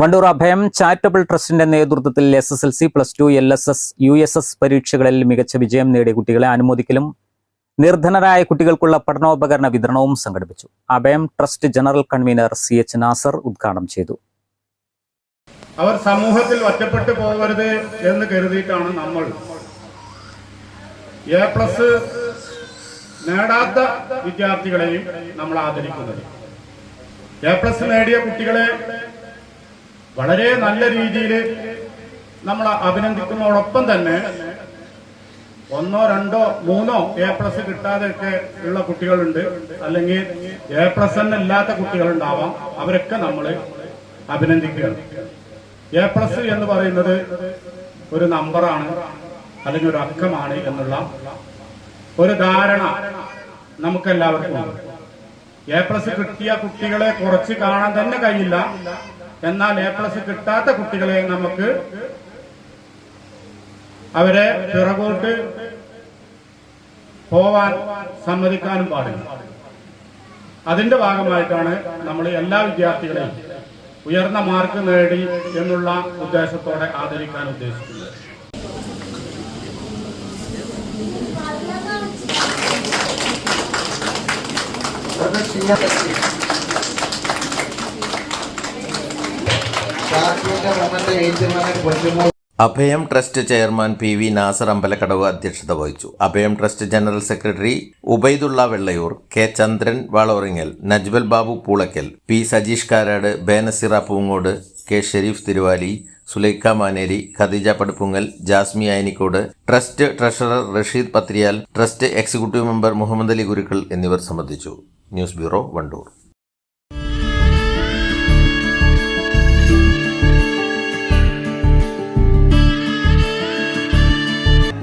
Vandoor Abhayam charitable ട്രസ്റ്റിന്റെ നേതൃത്വത്തിൽ S S L C plus two L S S U S S പരീക്ഷകളിൽ മികച്ച വിജയം നേടിയ കുട്ടികളെ അനുമോദിക്കലും നിർധനരായ കുട്ടികൾക്കുള്ള പഠനോപകരണ വിതരണവും സംഘടിപ്പിച്ചു. Abhayam trust general convener C H Nasar ഉദ്ഘാടനം ചെയ്തു. അവർ സമൂഹത്തിൽ ഒറ്റപ്പെട്ടു പോകരുത് എന്ന് കരുതിയിട്ടാണ് നമ്മൾ. എ പ്ലസ് നേടാത്ത വിദ്യാർത്ഥികളെയും നമ്മൾ ആദരിക്കുന്നത്. എ പ്ലസ് നേടിയ കുട്ടികളെ വളരെ നല്ല രീതിയിൽ നമ്മൾ അഭിനന്ദിക്കുന്നതോടൊപ്പം തന്നെ ഒന്നോ രണ്ടോ മൂന്നോ എ പ്ലസ് കിട്ടാതെയൊക്കെ ഉള്ള കുട്ടികളുണ്ട്. അല്ലെങ്കിൽ എ പ്ലസ് തന്നെ ഇല്ലാത്ത കുട്ടികളുണ്ടാവാം. അവരൊക്കെ നമ്മൾ അഭിനന്ദിക്കുകയാണ് എ പ്ലസ് എന്ന് പറയുന്നത് ഒരു നമ്പറാണ് അല്ലെങ്കിൽ ഒരു അക്കമാണ് എന്നുള്ള ഒരു ധാരണ നമുക്കെല്ലാവർക്കും എ പ്ലസ് കിട്ടിയ കുട്ടികളെ കുറച്ച് കാണാൻ തന്നെ കഴിയില്ല. എന്നാൽ എ പ്ലസ് കിട്ടാത്ത കുട്ടികളെ നമുക്ക് അവരെ പിറകോട്ട് പോവാൻ സമ്മതിക്കാനും പാടില്ല. അതിന്റെ ഭാഗമായിട്ടാണ് നമ്മൾ എല്ലാ വിദ്യാർത്ഥികളെയും ഉയർന്ന മാർക്ക് നേടി എന്നുള്ള ഉദ്ദേശത്തോടെ ആദരിക്കാൻ ഉദ്ദേശിക്കുന്നത്. Abhayam trust chairman P V Nasar Ambalakkadavu അധ്യക്ഷത വഹിച്ചു. Abhayam trust general secretary Ubaidulla Vellayur K Chandran Valoringal Najbal Babu Poolakkal P Sajeesh Karad Benazira Poongode K Sherif Thiruvali Sulaikha Maneri Khadeeja Paduppungal Jasmi Ayanikode trust treasurer Rasheed Pathiriyal trust executive member Muhammad Ali Gurukkal എന്നിവർ സംബന്ധിച്ചു. News bureau Vandoor.